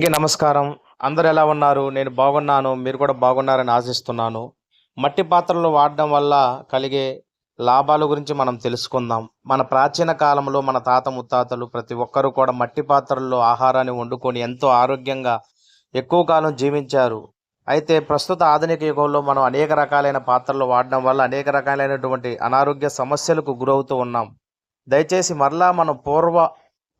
అందరికీ నమస్కారం. అందరు ఎలా ఉన్నారు? నేను బాగున్నాను. మీరు కూడా బాగున్నారని ఆశిస్తున్నాను. మట్టి పాత్రలు వాడడం వల్ల కలిగే లాభాల గురించి మనం తెలుసుకుందాం. మన ప్రాచీన కాలంలో మన తాత ముత్తాతలు ప్రతి ఒక్కరూ కూడా మట్టి పాత్రల్లో ఆహారాన్ని వండుకొని ఎంతో ఆరోగ్యంగా ఎక్కువ కాలం జీవించారు. అయితే ప్రస్తుత ఆధునిక యుగంలో మనం అనేక రకాలైన పాత్రలు వాడడం వల్ల అనేక రకాలైనటువంటి అనారోగ్య సమస్యలకు గురవుతూ ఉన్నాం. దయచేసి మరలా మనం పూర్వ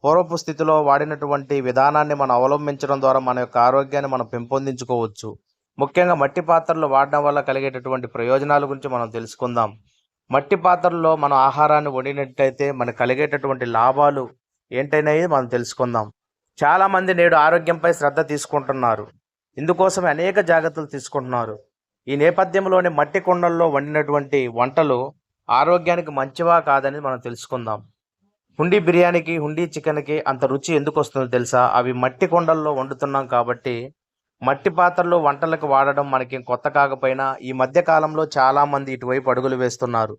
పూర్వపు స్థితిలో వాడినటువంటి విధానాన్ని మనం అవలంబించడం ద్వారా మన యొక్క ఆరోగ్యాన్ని మనం పెంపొందించుకోవచ్చు. ముఖ్యంగా మట్టి పాత్రలు వాడడం వల్ల కలిగేటటువంటి ప్రయోజనాల గురించి మనం తెలుసుకుందాం. మట్టి పాత్రల్లో మనం ఆహారాన్ని వండినట్టయితే మనకు కలిగేటటువంటి లాభాలు ఏంటనేది మనం తెలుసుకుందాం. చాలామంది నేడు ఆరోగ్యంపై శ్రద్ధ తీసుకుంటున్నారు. ఇందుకోసం అనేక జాగ్రత్తలు తీసుకుంటున్నారు. ఈ నేపథ్యంలోనే మట్టి కుండల్లో వండినటువంటి వంటలు ఆరోగ్యానికి మంచివా కాదని మనం తెలుసుకుందాం. హుండీ బిర్యానీకి హుండీ చికెన్కి అంత రుచి ఎందుకు వస్తుందో తెలుసా? అవి మట్టి కొండల్లో వండుతున్నాం కాబట్టి మట్టి పాత్రలు వంటలకు వాడడం మనకి కొత్త కాకపోయినా ఈ మధ్య కాలంలో చాలామంది ఇటువైపు అడుగులు వేస్తున్నారు.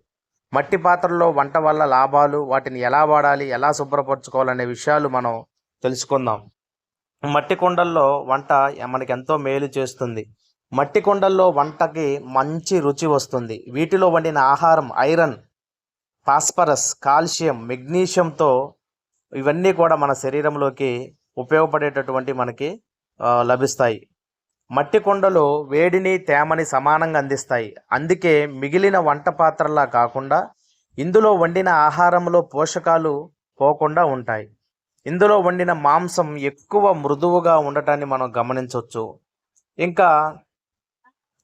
మట్టి పాత్రల్లో వంట వల్ల లాభాలు వాటిని ఎలా వాడాలి ఎలా శుభ్రపరచుకోవాలనే విషయాలు మనం తెలుసుకుందాం. మట్టి కొండల్లో వంట మనకి ఎంతో మేలు చేస్తుంది. మట్టి కొండల్లో వంటకి మంచి రుచి వస్తుంది. వీటిలో వండిన ఆహారం ఐరన్. ఫాస్ఫరస్ కాల్షియం మెగ్నీషియంతో ఇవన్నీ కూడా మన శరీరంలోకి ఉపయోగపడేటటువంటి మనకి లభిస్తాయి. మట్టి కుండలు వేడిని తేమని సమానంగా అందిస్తాయి. అందుకే మిగిలిన వంట పాత్రలా కాకుండా ఇందులో వండిన ఆహారంలో పోషకాలు పోకుండా ఉంటాయి. ఇందులో వండిన మాంసం ఎక్కువ మృదువుగా ఉండటాన్ని మనం గమనించవచ్చు ఇంకా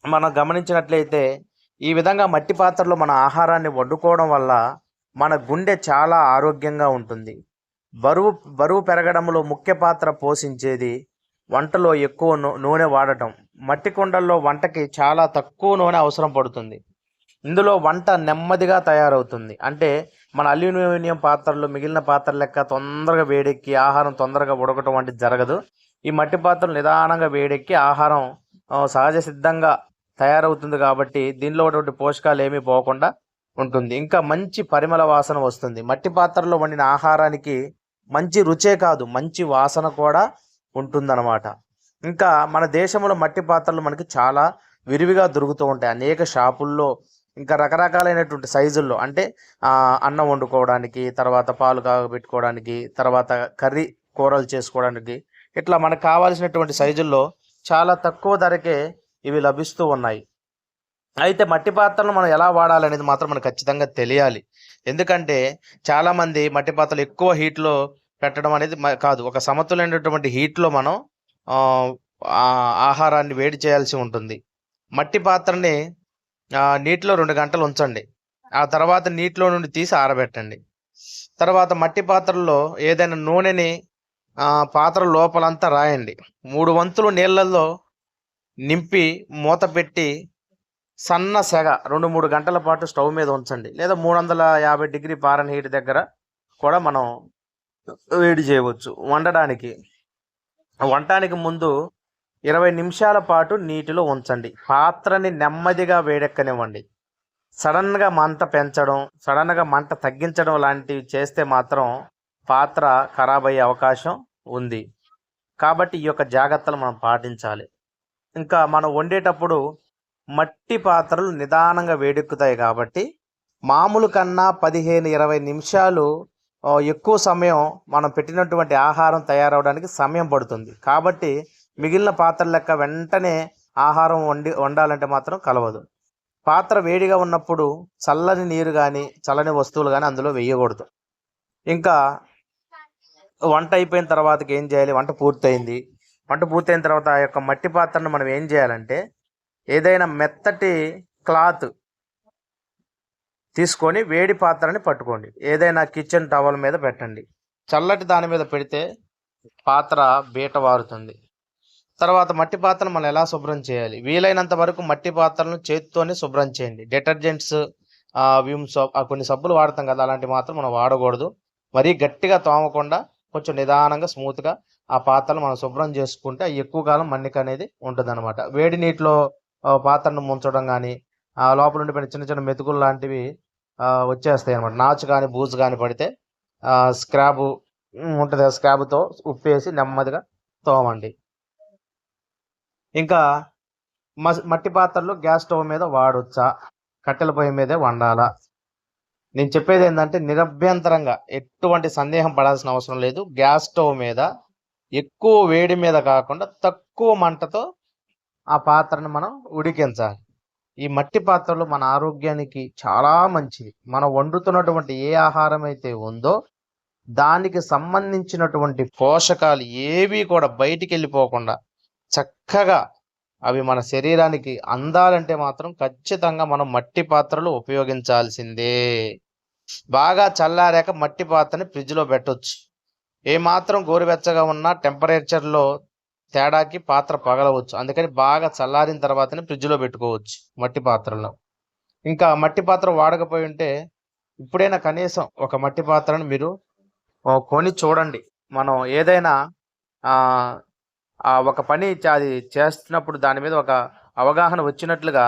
మనం గమనించినట్లయితే ఈ విధంగా మట్టి పాత్రలో మన ఆహారాన్ని వండుకోవడం వల్ల మన గుండె చాలా ఆరోగ్యంగా ఉంటుంది. బరువు బరువు పెరగడంలో ముఖ్య పాత్ర పోషించేది వంటలో ఎక్కువ నూ- నూనె వాడటం. మట్టి కుండల్లో వంటకి చాలా తక్కువ నూనె అవసరం పడుతుంది. ఇందులో వంట నెమ్మదిగా తయారవుతుంది. అంటే మన అల్యూమినియం పాత్రలు మిగిలిన పాత్ర లెక్క తొందరగా వేడెక్కి ఆహారం తొందరగా ఉడకటం వంటిది జరగదు. ఈ మట్టి పాత్రలు నిదానంగా వేడెక్కి ఆహారం సహజ సిద్ధంగా తయారవుతుంది కాబట్టి దీనిలో ఉన్నటువంటి పోషకాలు ఏమీ పోకుండా ఉంటుంది. ఇంకా మంచి పరిమళ వాసన వస్తుంది. మట్టి పాత్రలో వండిన ఆహారానికి మంచి రుచే కాదు మంచి వాసన కూడా ఉంటుందన్నమాట. ఇంకా మన దేశంలో మట్టి పాత్రలు మనకి చాలా విరివిగా దొరుకుతూ ఉంటాయి. అనేక షాపుల్లో ఇంకా రకరకాలైనటువంటి సైజుల్లో అంటే అన్నం వండుకోవడానికి తర్వాత పాలు కాగబెట్టుకోవడానికి తర్వాత కర్రీ కూరలు చేసుకోవడానికి ఇట్లా మనకు కావాల్సినటువంటి సైజుల్లో చాలా తక్కువ ధరకే ఇవి లభిస్తూ ఉన్నాయి. అయితే మట్టి పాత్రలను మనం ఎలా వాడాలనేది మాత్రం మనకు ఖచ్చితంగా తెలియాలి. ఎందుకంటే చాలామంది మట్టి పాత్రలు ఎక్కువ హీట్లో పెట్టడం అనేది కాదు. ఒక సమతులైనటువంటి హీట్లో మనం ఆహారాన్ని వేడి చేయాల్సి ఉంటుంది. మట్టి పాత్రని నీటిలో రెండు గంటలు ఉంచండి. ఆ తర్వాత నీటిలో నుండి తీసి ఆరబెట్టండి. తర్వాత మట్టి పాత్రలో ఏదైనా నూనెని పాత్ర లోపలంతా రాయండి. మూడు వంతులు నీళ్ళల్లో నింపి మూత పెట్టి సన్న సెగ రెండు మూడు గంటల పాటు స్టవ్ మీద ఉంచండి. లేదా మూడు వందల యాభై డిగ్రీ పారన్ హీట్ దగ్గర కూడా మనం వేడి చేయవచ్చు. వండడానికి. వండటానికి ముందు ఇరవై నిమిషాల పాటు నీటిలో ఉంచండి. పాత్రని నెమ్మదిగా వేడెక్కనివ్వండి. సడన్గా మంట పెంచడం సడన్గా మంట తగ్గించడం లాంటివి చేస్తే మాత్రం పాత్ర ఖరాబ్ అయ్యే అవకాశం ఉంది. కాబట్టి ఈ యొక్క జాగ్రత్తలు మనం పాటించాలి. ఇంకా మనం వండేటప్పుడు మట్టి పాత్రలు నిదానంగా వేడెక్కుతాయి కాబట్టి మామూలు కన్నా పదిహేను ఇరవై నిమిషాలు ఎక్కువ సమయం మనం పెట్టినటువంటి ఆహారం తయారవడానికి సమయం పడుతుంది. కాబట్టి మిగిలిన పాత్ర లెక్క వెంటనే ఆహారం వండి వండాలంటే మాత్రం కలవదు. పాత్ర వేడిగా ఉన్నప్పుడు చల్లని నీరు కానీ చల్లని వస్తువులు కానీ అందులో వేయకూడదు. ఇంకా వంట అయిపోయిన తర్వాతకి ఏం చేయాలి? వంట పూర్తయింది. వంట పూర్తయిన తర్వాత ఆ యొక్క మట్టి పాత్రను మనం ఏం చేయాలంటే ఏదైనా మెత్తటి క్లాత్ తీసుకొని వేడి పాత్రని పట్టుకోండి. ఏదైనా కిచెన్ టవల్ మీద పెట్టండి. చల్లటి దాని మీద పెడితే పాత్ర బీట వారుతుంది. తర్వాత మట్టి పాత్రను మనం ఎలా శుభ్రం చేయాలి? వీలైనంత వరకు మట్టి పాత్రలను చేతితోనే శుభ్రం చేయండి. డిటర్జెంట్స్ విమ్ సోప్ ఆ కొన్ని సబ్బులు వాడతాం కదా అలాంటివి మాత్రం మనం వాడకూడదు. మరీ గట్టిగా తోమకుండా కొంచెం నిదానంగా స్మూత్గా ఆ పాత్రలు మనం శుభ్రం చేసుకుంటే ఎక్కువ కాలం మన్నిక అనేది ఉంటుంది వేడి నీటిలో పాత్రను ముంచడం కానీ ఆ లోపల ఉండిపోయిన చిన్న చిన్న మెతుకులు లాంటివి వచ్చేస్తాయి అనమాట నాచు కానీ బూజు కానీ పడితే స్క్రాబ్ ఉంటుంది స్క్రాబ్తో ఉప్పేసి నెమ్మదిగా తోమండి. ఇంకా మట్టి పాత్రలు గ్యాస్ స్టవ్ మీద వాడొచ్చా? కట్టెల పొయ్యి మీదే వండాలా? నేను చెప్పేది ఏంటంటే నిరభ్యంతరంగా ఎటువంటి సందేహం పడాల్సిన అవసరం లేదు. గ్యాస్ స్టవ్ మీద ఎక్కువ వేడి మీద కాకుండా తక్కువ మంటతో ఆ పాత్రను మనం ఉడికించాలి. ఈ మట్టి పాత్రలు మన ఆరోగ్యానికి చాలా మంచిది మనం వండుతున్నటువంటి ఏ ఆహారం అయితే ఉందో దానికి సంబంధించినటువంటి పోషకాలు ఏవి కూడా బయటికి వెళ్ళిపోకుండా చక్కగా అవి మన శరీరానికి అందాలంటే మాత్రం ఖచ్చితంగా మనం మట్టి పాత్రలు ఉపయోగించాల్సిందే. బాగా చల్లారాక మట్టి పాత్రని ఫ్రిడ్జ్లో పెట్టొచ్చు. ఏ మాత్రం గోరువెచ్చగా ఉన్న టెంపరేచర్లో తేడాకి పాత్ర పగలవచ్చు. అందుకని బాగా చల్లారిన తర్వాతనే ఫ్రిడ్జ్లో పెట్టుకోవచ్చు మట్టి పాత్రలో. ఇంకా మట్టి పాత్ర వాడకపోయి ఉంటే ఇప్పుడైనా కనీసం ఒక మట్టి పాత్రను మీరు కొని చూడండి. మనం ఏదైనా ఒక పని అది చేస్తున్నప్పుడు దాని మీద ఒక అవగాహన వచ్చినట్లుగా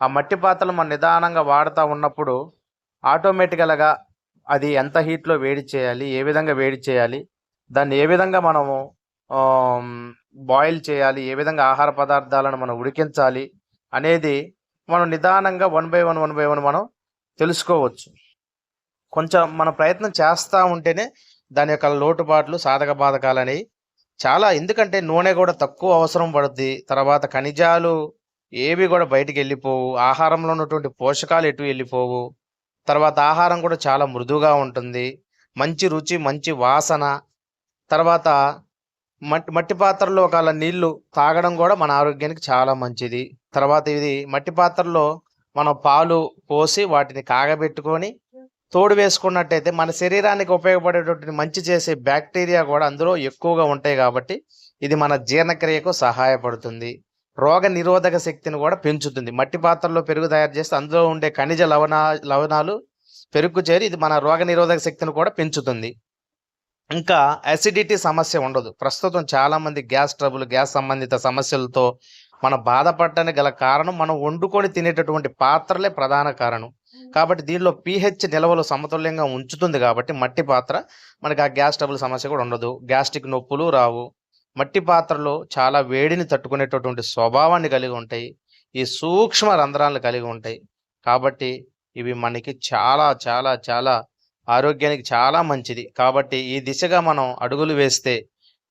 ఆ మట్టి పాత్రలు మనం నిదానంగా వాడుతూ ఉన్నప్పుడు ఆటోమేటికల్గా అది ఎంత హీట్లో వేడి చేయాలి ఏ విధంగా వేడి చేయాలి దాన్ని ఏ విధంగా మనము బాయిల్ చేయాలి ఏ విధంగా ఆహార పదార్థాలను మనం ఉడికించాలి అనేది మనం నిదానంగా one by one one by one మనం తెలుసుకోవచ్చు. కొంచెం మన ప్రయత్నం చేస్తూ ఉంటేనే దాని యొక్క లోటుపాట్లు సాధక బాధకాలు అనేవి చాలా ఎందుకంటే నూనె కూడా తక్కువ అవసరం పడుద్ది. తర్వాత ఖనిజాలు ఏవి కూడా బయటికి వెళ్ళిపోవు. ఆహారంలో ఉన్నటువంటి పోషకాలు ఎటు వెళ్ళిపోవు. తర్వాత ఆహారం కూడా చాలా మృదువుగా ఉంటుంది. మంచి రుచి మంచి వాసన తర్వాత మట్టి మట్టి పాత్రలో ఒకవేళ నీళ్ళు తాగడం కూడా మన ఆరోగ్యానికి చాలా మంచిది. తర్వాత ఇది మట్టి పాత్రలో మనం పాలు పోసి వాటిని కాగబెట్టుకొని తోడు వేసుకున్నట్టయితే మన శరీరానికి ఉపయోగపడేటటువంటి మంచి చేసే బ్యాక్టీరియా కూడా అందులో ఎక్కువగా ఉంటాయి కాబట్టి ఇది మన జీర్ణక్రియకు సహాయపడుతుంది. రోగ నిరోధక శక్తిని కూడా పెంచుతుంది. మట్టి పాత్రలో పెరుగు తయారు చేస్తే అందులో ఉండే ఖనిజ లవణ లవణాలు పెరుగు చేరి ఇది మన రోగ నిరోధక శక్తిని కూడా పెంచుతుంది. ఇంకా అసిడిటీ సమస్య ఉండదు. ప్రస్తుతం చాలా మంది గ్యాస్ ట్రబుల్ గ్యాస్ సంబంధిత సమస్యలతో మనం బాధపడటానికి గల కారణం మనం వండుకొని తినేటటువంటి పాత్రలే ప్రధాన కారణం. కాబట్టి దీనిలో పీహెచ్ నిల్వలు సమతుల్యంగా ఉంచుతుంది కాబట్టి మట్టి పాత్ర మనకి ఆ గ్యాస్ ట్రబుల్ సమస్య కూడా ఉండదు. గ్యాస్ట్రిక్ నొప్పులు రావు. మట్టి పాత్రలు చాలా వేడిని తట్టుకునేటటువంటి స్వభావాన్ని కలిగి ఉంటాయి. ఈ సూక్ష్మ రంధ్రాలను కలిగి ఉంటాయి. కాబట్టి ఇవి మనకి చాలా చాలా చాలా ఆరోగ్యానికి చాలా మంచిది. కాబట్టి ఈ దిశగా మనం అడుగులు వేస్తే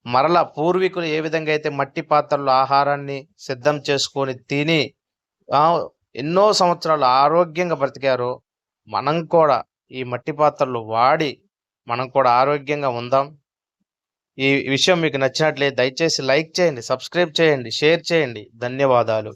మరల పూర్వీకులు ఏ విధంగా అయితే మట్టి పాత్రలు ఆహారాన్ని సిద్ధం చేసుకొని తిని ఎన్నో సంవత్సరాలు ఆరోగ్యంగా బ్రతికారో మనం కూడా ఈ మట్టి పాత్రలు వాడి మనం కూడా ఆరోగ్యంగా ఉందాం. ఈ విషయం మీకు నచ్చినట్లే దయచేసి లైక్ చేయండి సబ్స్క్రైబ్ చేయండి షేర్ చేయండి. ధన్యవాదాలు.